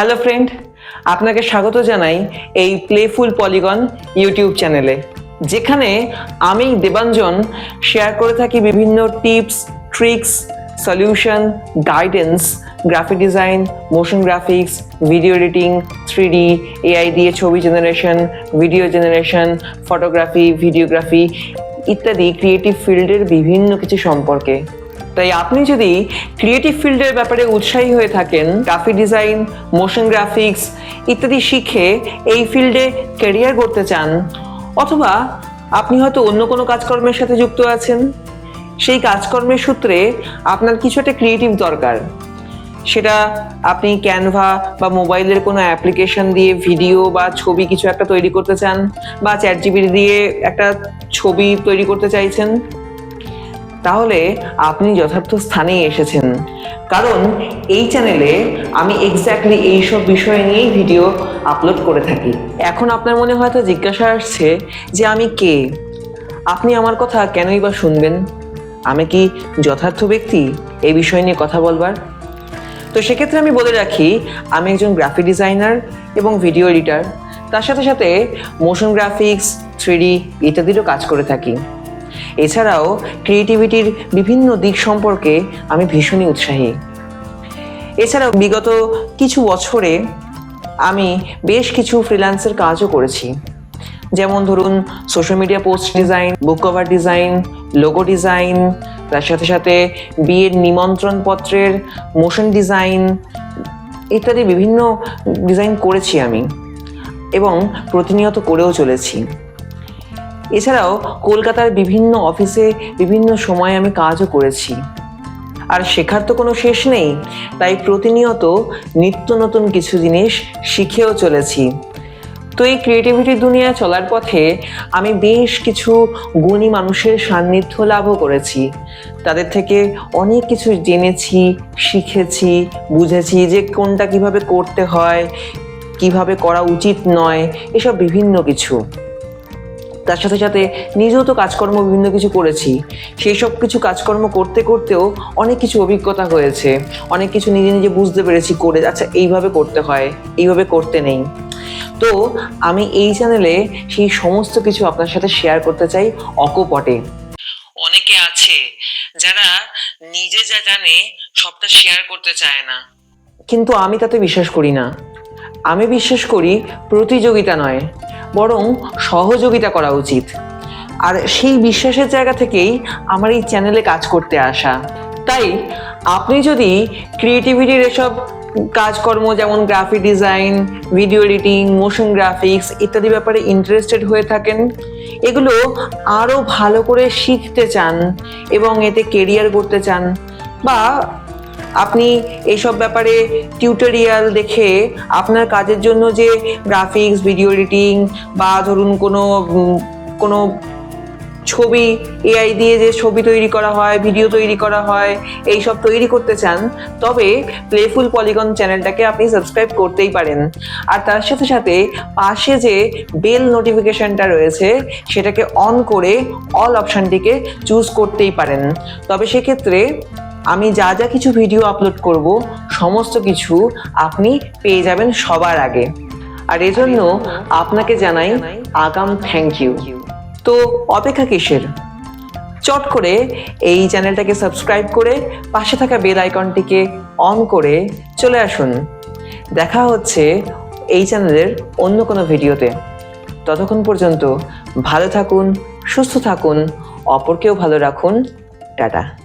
Hello friend আপনাকে স্বাগত জানাই এই প্লেফুল পলিগন ইউটিউব চ্যানেলে যেখানে আমি, দেবাঞ্জন শেয়ার করে থাকি বিভিন্ন tips tricks solution guidance graphic design motion graphics video editing three D AI দিয়ে ছবি generation video generation photography videography ইত্যাদি ক্রিয়েটিভ ফিল্ডের বিভিন্ন কিছু সম্পর্কে। তাই আপনি যদি ক্রিয়েটিভ ফিল্ডের ব্যাপারে উৎসাহী হয়ে থাকেন গ্রাফিক ডিজাইন মোশন গ্রাফিক্স ইত্যাদি শিখে এই ফিল্ডে ক্যারিয়ার করতে চান, অথবা আপনি হয়তো অন্য কোনো কাজকর্মের সাথে যুক্ত আছেন, সেই কাজকর্মের সূত্রে আপনার কিছু একটা ক্রিয়েটিভ দরকার। সেটা আপনি ক্যানভা বা মোবাইলের কোনো অ্যাপ্লিকেশন দিয়ে ভিডিও বা ছবি কিছু একটা তৈরি করতে চান, বা চ্যাট জিবিটি দিয়ে একটা ছবি তৈরি করতে চাইছেন তাহলে আপনি যথার্থ স্থানেই এসেছেন। কারণ এই চ্যানেলে আমি এক্স্যাক্টলি এইসব বিষয় নিয়েই ভিডিও আপলোড করে থাকি। এখন আপনার মনে হয়তো জিজ্ঞাসা আসছে যে আমি কে? আপনি আমার কথা কেনই বা শুনবেন? আমি কি যথার্থ ব্যক্তি? এই বিষয় নিয়ে কথা বলবার? তো সেক্ষেত্রে আমি বলে রাখি, আমি একজন গ্রাফিক ডিজাইনার এবং ভিডিও এডিটার তার সাথে সাথে মোশন গ্রাফিক্স থ্রিডি ইত্যাদিরও কাজ করে থাকি। এছাড়াও ক্রিয়েটিভিটির বিভিন্ন দিক সম্পর্কে আমি ভীষণই উৎসাহী। এছাড়াও বিগত কিছু বছরে আমি বেশ কিছু ফ্রিল্যান্সের কাজও করেছি। যেমন ধরুন social media post design book cover design logo design তার সাথে সাথে বিয়ের নিমন্ত্রণ পত্রের মোশন ডিজাইন ইত্যাদি বিভিন্ন ডিজাইন করেছি আমি এবং প্রতিনিয়ত করেও চলেছি। এছাড়াও কলকাতার বিভিন্ন অফিসে বিভিন্ন সময়ে আমি কাজও করেছি। আর শেখার তো কোনো শেষ নেই, তাই প্রতিনিয়ত নিত্য নতুন কিছু জিনিস শিখেও চলেছি। তো এই ক্রিয়েটিভিটি দুনিয়ায় চলার পথে আমি বেশ কিছু গুণী মানুষের সান্নিধ্য লাভও করেছি। তাদের থেকে অনেক কিছু জেনেছি, শিখেছি, বুঝেছি যে কোনটা কীভাবে করতে হয়, কীভাবে করা উচিত নয়, এসব বিভিন্ন কিছু। তার সাথে সাথে নিজেও তো কাজকর্ম বিভিন্ন কিছু করেছি। সেই সব কিছু কাজকর্ম করতে করতেও অনেক কিছু অভিজ্ঞতা হয়েছে। অনেক কিছু নিজে নিজে বুঝতে পেরেছি, করে আচ্ছা এইভাবে করতে হয়, এইভাবে করতে নেই। তো আমি এই চ্যানেলে সেই সমস্ত কিছু আপনার সাথে শেয়ার করতে চাই অকপটে। অনেকে আছে যারা নিজে যা জানে সবটা শেয়ার করতে চায় না। কিন্তু আমি তাতে বিশ্বাস করি না। আমি বিশ্বাস করি প্রতিযোগিতা নয়। বরং সহযোগিতা করা উচিত। আর সেই বিশ্বাসের জায়গা থেকেই আমার এই চ্যানেলে কাজ করতে আসা। তাই আপনি যদি ক্রিয়েটিভিটির এসব কাজকর্ম যেমন graphic design video editing motion graphics ইত্যাদি ব্যাপারে ইন্টারেস্টেড হয়ে থাকেন, এগুলো আরও ভালো করে শিখতে চান এবং এতে কেরিয়ার করতে চান বা আপনি এইসব ব্যাপারে টিউটোরিয়াল দেখে আপনার কাজের জন্য যে গ্রাফিক্স ভিডিও এডিটিং বা ধরুন কোনো কোনো ছবি এআই দিয়ে যে ছবি তৈরি করা হয় ভিডিও তৈরি করা হয় এই সব তৈরি করতে চান, তবে প্লেফুল পলিগন চ্যানেলটাকে আপনি সাবস্ক্রাইব করতেই পারেন। আর তার সাথে সাথে পাশে যে বেল নোটিফিকেশনটা রয়েছে, সেটাকে অন করে অল অপশানটিকে চুজ করতেই পারেন। তবে সেক্ষেত্রে আমি যা যা কিছু ভিডিও আপলোড করব, সমস্ত কিছু আপনি পেয়ে যাবেন সবার আগে। আর এজন্য আপনাকে জানাই আগাম থ্যাংক ইউ তো অপেক্ষা কিসের? চট করে এই চ্যানেলটাকে সাবস্ক্রাইব করে পাশে থাকা বেল আইকনটিকে অন করে চলে আসুন। দেখা হচ্ছে এই চ্যানেলের অন্য কোনো ভিডিওতে ততক্ষণ পর্যন্ত ভালো থাকুন, সুস্থ থাকুন, অপরকেও ভালো রাখুন। টাটা।